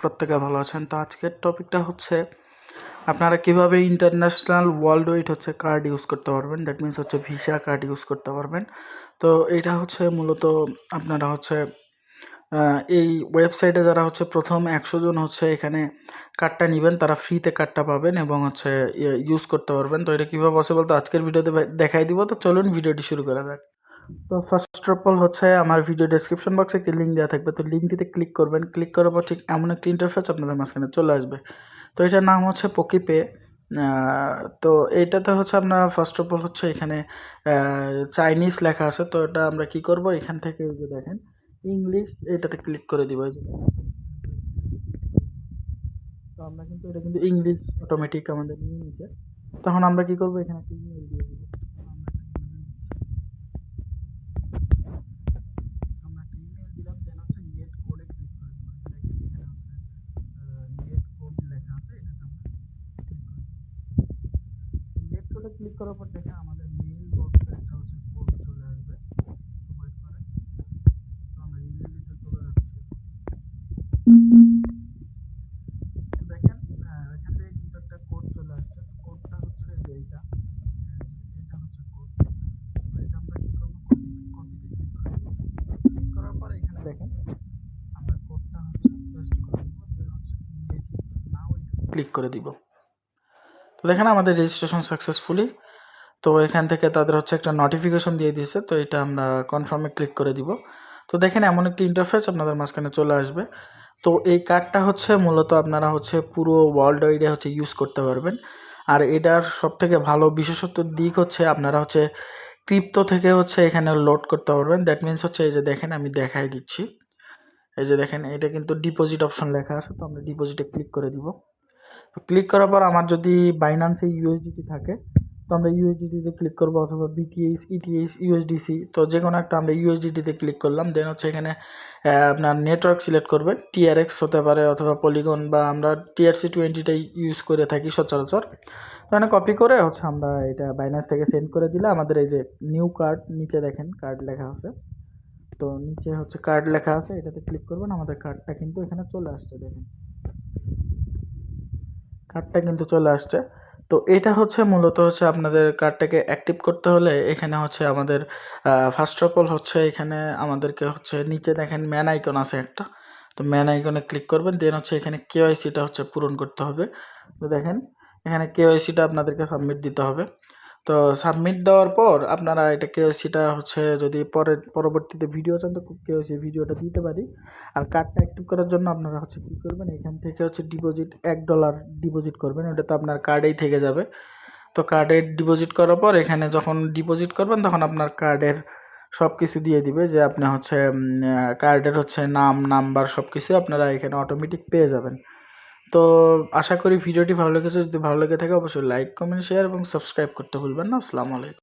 প্রত্যেকে ভালো আছেন। তো আজকের টপিকটা হচ্ছে, আপনারা কীভাবে ইন্টারন্যাশনাল ওয়ার্ল্ড ওয়াইড হচ্ছে কার্ড ইউজ করতে পারবেন? দ্যাট মিন্স হচ্ছে ভিসা কার্ড ইউজ করতে পারবেন। তো এটা হচ্ছে মূলত আপনারা হচ্ছে এই ওয়েবসাইটে যারা হচ্ছে প্রথম একশো জন হচ্ছে এখানে কার্ডটা নেবেন, তারা ফ্রিতে কার্ডটা পাবেন এবং হচ্ছে ইউজ করতে পারবেন। তো এটা কীভাবে পসিবল তো আজকের ভিডিওতে দেখাই দিব। তো চলুন ভিডিওটি শুরু করা যাক। তো ফার্স্ট অফ অল হচ্ছে আমার ভিডিও ডেসক্রিপশন বক্সে একটি লিঙ্ক দেওয়া থাকবে। তো লিঙ্কটিতে ক্লিক করবেন। ক্লিক করার পর ঠিক এমন একটি ইন্টারফেস আপনাদের মাঝখানে চলে আসবে। তো এটার নাম হচ্ছে পকিপে তো এইটাতে হচ্ছে আমরা ফার্স্ট অফ অল হচ্ছে এখানে চাইনিজ লেখা আছে। তো এটা আমরা কি করব? এখান থেকে যে দেখেন ইংলিশ এটাতে ক্লিক করে দিব। তো আমরা কিন্তু এটা কিন্তু ইংলিশ অটোমেটিক আমাদের নিয়ে নিছে। তখন আমরা কি করব? এখানে একটা ইমেল দিয়ে দিব আমরা একটা email দিচ্ছি। আমরা একটা ইমেল দিলাম দেন হচ্ছে গেট কোডে ক্লিক করে দিব দেখেন এখানে হচ্ছে গেট কোড লেখা আছে এটাতে আমরা ক্লিক করে কোডে ক্লিক করার পর দেখেন আমাদের মেইল বক্সে একটা হচ্ছে কোড চলে আসবে ওয়েট করেন তো আমরা ইমেল দিতে চলে যাচ্ছি। দেখেন এখান থেকে কিন্তু একটা কোড চলে আসছে। কোডটা হচ্ছে এইটা। এটা হচ্ছে কোড এটা আমরা কি করব? কপিতে ক্লিক করে। ক্লিক করার পর এখানে দেখেন, আমরা কোডটা হচ্ছে পেস্ট করে দিব হচ্ছে ক্লিক করে দিব। তো দেখেন আমাদের রেজিস্ট্রেশন সাকসেসফুলি তো এখান থেকে তাদের হচ্ছে একটা নোটিফিকেশন দিয়ে দিয়েছে, তো এটা আমরা কনফার্মে ক্লিক করে দিব। তো দেখেন এমন একটি ইন্টারফেস আপনাদের মাঝখানে চলে আসবে। তো এই কার্ডটা হচ্ছে মূলত আপনারা হচ্ছে পুরো ওয়ার্ল্ড ওয়াইডে হচ্ছে ইউজ করতে পারবেন। আর এটার সব থেকে ভালো বিশেষত্ব দিক হচ্ছে আপনারা হচ্ছে ক্রিপ্টো থেকে হচ্ছে এখানে লোড করতে পারবেন। দ্যাট মিন্স হচ্ছে এই যে দেখেন আমি দেখাই দিচ্ছি। এই যে দেখেন, এটা কিন্তু ডিপোজিট অপশন লেখা আছে, তো আমরা ডিপোজিটে ক্লিক করে দিব। তো ক্লিক করার পর আমার যদি বাইনান্সে ইউএসডিটি থাকে, তো আমরা ইউএসডিটিতে ক্লিক করব অথবা বিটিএইচ ইটিএইচ ইউএসডিসি তো যে কোনো একটা আমরা ইউএসডিটিতে ক্লিক করলাম। দেন হচ্ছে এখানে আপনার নেটওয়ার্ক সিলেক্ট করবে টিআরএক্স হতে পারে অথবা পলিগন বা আমরা টিআরসি টোয়েন্টিটাই ইউজ করে থাকি সচরাচর। তো এখানে কপি করে হচ্ছে আমরা এটা বাইনান্স থেকে সেন্ড করে দিলে আমাদের এই যে নিউ কার্ড নিচে দেখেন কার্ড লেখা আছে। তো নিচে হচ্ছে কার্ড লেখা আছে, এটাতে ক্লিক করবেন, আমাদের কার্ডটা কিন্তু এখানে চলে আসছে, দেখেন। কার্ডটা কিন্তু চলে আসছে। তো এটা হচ্ছে মূলত হচ্ছে আপনাদের কার্ডটাকে অ্যাক্টিভ করতে হলে এখানে হচ্ছে আমাদের ফার্স্ট অফ অল হচ্ছে এখানে আমাদেরকে হচ্ছে নিচে দেখেন ম্যান আইকন আছে একটা। তো ম্যান আইকনে ক্লিক করবেন দেন হচ্ছে এখানে কেওয়াইসিটা হচ্ছে পূরণ করতে হবে। তো দেখেন, এখানে কেওয়াইসিটা আপনাদেরকে সাবমিট দিতে হবে। তো সাবমিট দেওয়ার পর আপনারা এটা কেওয়াইসিটা হচ্ছে যদি পরে পরবর্তীতে ভিডিও চান তো কেওয়াইসি ভিডিওটা দিতে পারি। আর কার্ডটা অ্যাক্টিভ করার জন্য আপনারা হচ্ছে কী করবেন, এখান থেকে হচ্ছে ডিপোজিট এক ডলার ডিপোজিট করবেন, ওটা তো আপনার কার্ডেই থেকে যাবে। তো কার্ডে ডিপোজিট করার পর এখানে যখন ডিপোজিট করবেন, তখন আপনার কার্ডের সব কিছু দিয়ে দিবে যে আপনি হচ্ছে কার্ডের হচ্ছে নাম নাম্বার সব কিছু আপনারা এখানে অটোমেটিক পেয়ে যাবেন। তো আশা করি ভিডিওটি ভালো লেগেছে। যদি ভালো লেগে থাকে, অবশ্যই লাইক কমেন্ট শেয়ার এবং সাবস্ক্রাইব করতে ভুলবেন না। আসসালামু আলাইকুম।